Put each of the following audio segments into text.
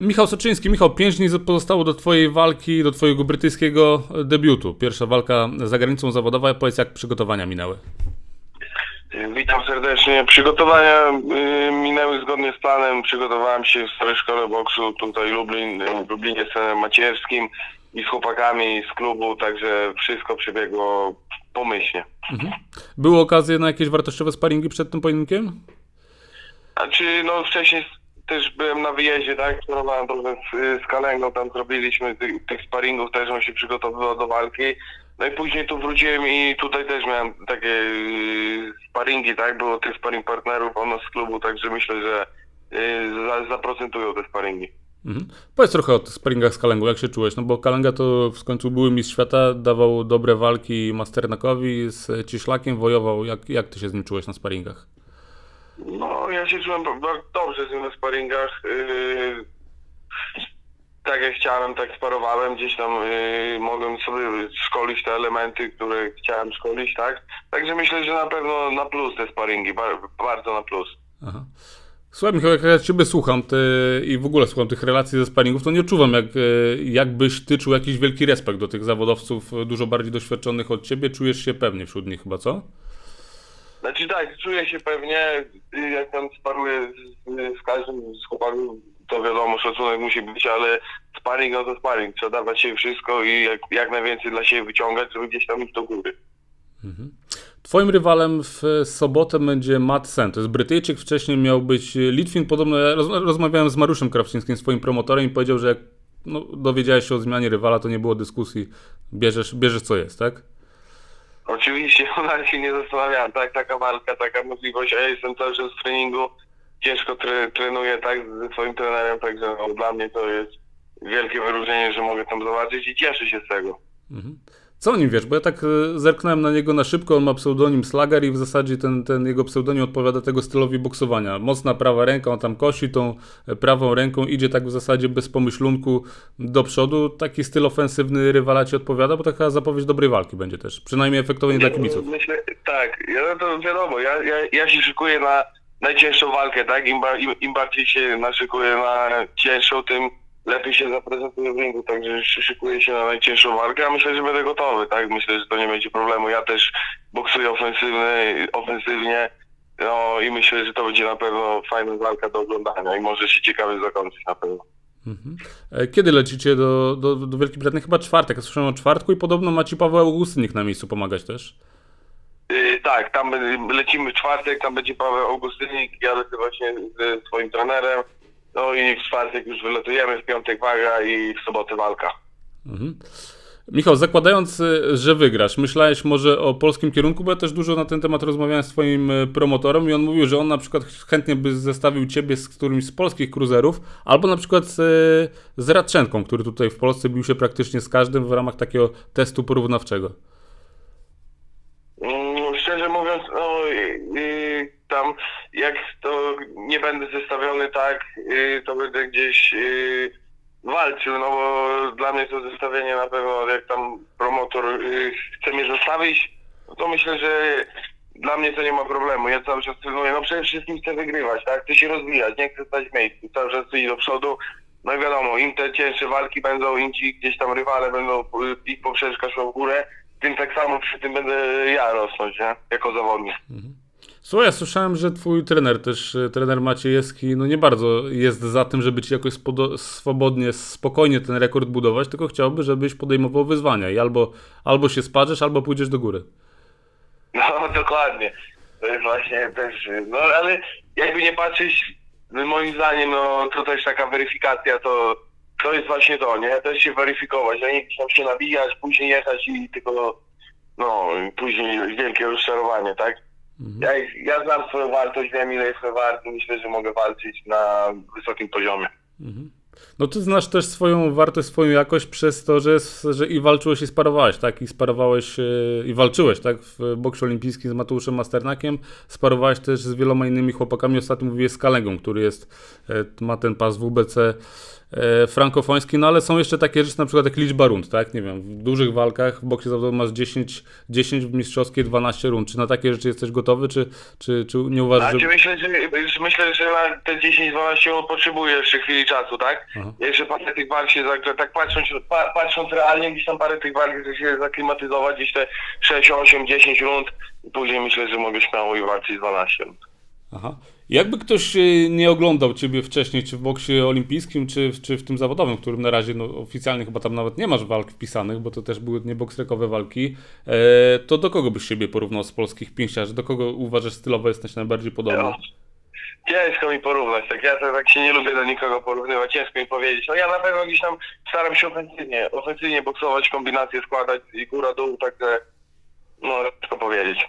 Michał Soczyński, Michał, 5 dni pozostało do Twojej walki, do Twojego brytyjskiego debiutu. Pierwsza walka za granicą zawodowa. Powiedz, jak przygotowania minęły? Witam serdecznie. Przygotowania y, minęły zgodnie z planem. Przygotowałem się w starej szkole boksu tutaj Lublin, w Lublinie z trenerem Macierskim i z chłopakami z klubu, także wszystko przebiegło pomyślnie. Były okazje na jakieś wartościowe sparingi przed tym pojedynkiem? Znaczy, no wcześniej też byłem na wyjeździe, tak? Trenowałem trochę z, z Kalengą, tam zrobiliśmy tych, tych sparingów, też on się przygotowywał do walki. No i później tu wróciłem i tutaj też miałem takie yy, sparingi, tak? Było tych sparing partnerów nas z klubu, także myślę, że yy, za, zaprocentują te sparingi. Mhm. Powiedz trochę o tych sparingach z Kalengą, jak się czułeś? No bo Kalenga to w końcu były mistrz świata, dawał dobre walki Masternakowi z Ciszlakiem, wojował. Jak, jak Ty się z nim czułeś na sparingach? No, ja się czułem bardzo dobrze z nim na sparingach. Yy, tak jak chciałem, tak sparowałem. Gdzieś tam yy, mogłem sobie szkolić te elementy, które chciałem szkolić, tak? Także myślę, że na pewno na plus te sparingi, bar- bardzo na plus. Aha. Słuchaj Michał, jak ja Ciebie słucham ty, i w ogóle słucham tych relacji ze sparingów, to nie odczuwam, jak, e, jakbyś Ty czuł jakiś wielki respekt do tych zawodowców e, dużo bardziej doświadczonych od Ciebie. Czujesz się pewnie wśród nich chyba, co? Znaczy tak, czuję się pewnie, y, jak tam sparuję z, z każdym z chłopaków, to wiadomo, szacunek musi być, ale sparring no to sparring. Trzeba dawać się wszystko i jak, jak najwięcej dla siebie wyciągać, żeby gdzieś tam iść do góry. Twoim rywalem w sobotę będzie Matt Sen. To jest Brytyjczyk, wcześniej miał być Litwin. Podobno ja roz, rozmawiałem z Mariuszem Krawczyńskim, swoim promotorem i powiedział, że jak no, dowiedziałeś się o zmianie rywala, to nie było dyskusji. Bierzesz, bierzesz co jest, tak? Oczywiście, ona się nie zastanawiałem, tak, taka walka, taka możliwość, a ja jestem cały czas w treningu, ciężko tre, trenuję, tak, ze swoim trenerem, także no, dla mnie to jest wielkie wyróżnienie, że mogę tam zobaczyć i cieszę się z tego. Co o nim wiesz? Bo ja tak e, zerknąłem na niego na szybko, on ma pseudonim Slugger i w zasadzie ten, ten jego pseudonim odpowiada tego stylowi boksowania. Mocna prawa ręka, on tam kosi tą e, prawą ręką, idzie tak w zasadzie bez pomyślunku do przodu. Taki styl ofensywny rywala ci odpowiada, bo taka zapowiedź dobrej walki będzie też. Przynajmniej efektownie dla kibiców. Myślę, tak, ja, no to wiadomo, ja, ja, ja się szykuję na najcięższą walkę, tak, im, im, im bardziej się naszykuję na cięższą, tym lepiej się zaprezentuję w ringu, także szy- szykuję się na najcięższą walkę, a myślę, że będę gotowy, tak, myślę, że to nie będzie problemu, ja też boksuję ofensywny, ofensywnie, no i myślę, że to będzie na pewno fajna walka do oglądania i może się ciekawie zakończyć na pewno. E, Kiedy lecicie do, do, do Wielkiej Brytanii? Chyba czwartek. Ja słyszałem o czwartku i podobno ma ci Paweł Augustynik na miejscu pomagać też. Yy, tak, tam lecimy w czwartek, tam będzie Paweł Augustynik, ja lecę właśnie ze swoim trenerem. No i w czwartek już wylatujemy, w piątek waga i w sobotę walka. Michał, zakładając, y, że wygrasz, myślałeś może o polskim kierunku, bo ja też dużo na ten temat rozmawiałem z twoim y, promotorem i on mówił, że on na przykład chętnie by zestawił ciebie z którymś z polskich cruzerów, albo na przykład z, y, z Radczenką, który tutaj w Polsce bił się praktycznie z każdym w ramach takiego testu porównawczego. Mm, szczerze mówiąc, no yy, tam jak nie będę zestawiony tak, yy, to będę gdzieś yy, walczył, no bo dla mnie to zestawienie na pewno, jak tam promotor yy, chce mnie zostawić, no to myślę, że dla mnie to nie ma problemu. Ja cały czas trenuję, no przede wszystkim chcę wygrywać, tak? Chcę się rozwijać, nie chcę stać w miejscu, cały czas iść do przodu. No i wiadomo, im te cięższe walki będą, im ci gdzieś tam rywale będą, y, ich poprzeczka szła w górę, tym tak samo przy tym będę ja rosnąć, nie? Jako zawodnik. Słuchaj, ja słyszałem, że twój trener też, y, trener Maciejewski, no nie bardzo jest za tym, żeby ci jakoś swobodnie, spokojnie ten rekord budować, tylko chciałby, żebyś podejmował wyzwania i albo, albo się sparzysz, albo pójdziesz do góry. No dokładnie. To jest właśnie też, no ale jakby nie patrzeć, moim zdaniem, no to też taka weryfikacja, to to jest właśnie to, nie? Też się weryfikować, a nie tam się nabijać, później jechać i tylko, no, później wielkie rozczarowanie, tak? Ja, ja znam swoją wartość, wiem ile jestem wart i myślę, że mogę walczyć na wysokim poziomie. No ty znasz też swoją wartość, swoją jakość przez to, że, że i walczyłeś i sparowałeś, tak? I sparowałeś e, i walczyłeś, tak? W boksie olimpijskim z Mateuszem Masternakiem. Sparowałeś też z wieloma innymi chłopakami. Ostatnio mówiłeś z Kalegą, który jest, e, ma ten pas WBC e, frankofoński, no ale są jeszcze takie rzeczy, na przykład jak liczba rund, tak? Nie wiem, w dużych walkach w boksie zawodowym masz 10, 10 w mistrzowskiej 12 rund. Czy na takie rzeczy jesteś gotowy, czy, czy, czy nie uważasz, Znaczy że... myślę, że, myślę, że na te 10-12 on potrzebuje jeszcze chwili czasu, tak? Aha. Jeszcze parę tych walk się tak patrząc, pa, patrząc realnie, gdzieś tam parę tych walk chce się zaklimatyzować, gdzieś te 6, 8, 10 rund i później myślę, że mogę śmiało i walczyć 12 rund. Aha. Jakby ktoś e, nie oglądał Ciebie wcześniej, czy w boksie olimpijskim, czy, w- czy w tym zawodowym, w którym na razie no, oficjalnie chyba tam nawet nie masz walk wpisanych, bo to też były nieboksrekowe walki, e, to do kogo byś siebie porównał z polskich pięściarzy? Do kogo uważasz stylowo jesteś najbardziej podobny? No. Ciężko mi porównać, tak ja tak się nie lubię do nikogo porównywać, ciężko mi powiedzieć. No ja na pewno gdzieś tam staram się ofensywnie, ofensywnie boksować, kombinacje składać i góra dół, także no ciężko powiedzieć.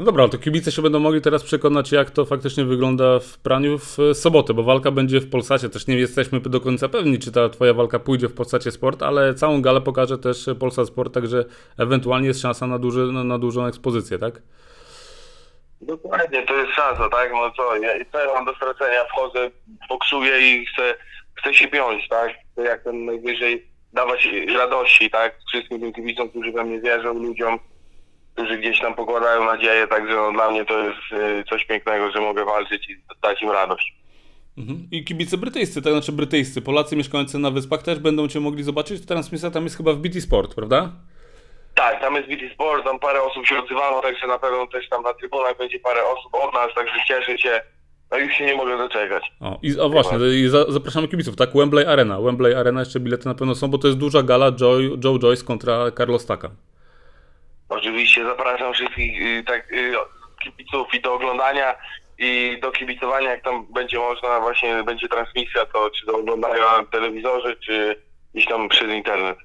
No dobra, to kibice się będą mogli teraz przekonać, jak to faktycznie wygląda w praniu w e, sobotę, bo walka będzie w Polsacie. Też nie jesteśmy do końca pewni, czy ta twoja walka pójdzie w Polsacie Sport, ale całą galę pokaże też Polsat Sport, także ewentualnie jest szansa na, duży, na, na dużą ekspozycję, tak? Dokładnie, to jest szansa, tak? No co, ja, co ja mam do stracenia? Wchodzę, boksuję i chcę, chcę się piąć, tak? Chcę jak ten najwyżej dawać radości, tak? Wszystkim tym kibicom, którzy we mnie wierzą, ludziom, którzy gdzieś tam pokładają nadzieję, także no, dla mnie to jest y, coś pięknego, że mogę walczyć i dać im radość. Mhm. I kibice brytyjscy, tak znaczy brytyjscy, Polacy mieszkający na Wyspach też będą Cię mogli zobaczyć. Transmisja tam jest chyba w BT Sport, prawda? Tak, tam jest BT Sport, tam parę osób się odzywało, także na pewno też tam na trybunach będzie parę osób od nas, także cieszę się. No już się nie mogę doczekać. O, i, o właśnie, i za, zapraszamy kibiców, tak? Wembley Arena. Wembley Arena, jeszcze bilety na pewno są, bo to jest duża gala Joe, Joe Joyce kontra Carlos Taka. Oczywiście zapraszam wszystkich y, tak, y, kibiców i do oglądania i do kibicowania, jak tam będzie można, właśnie będzie transmisja, to czy do oglądania na telewizorze, czy gdzieś tam przez internet.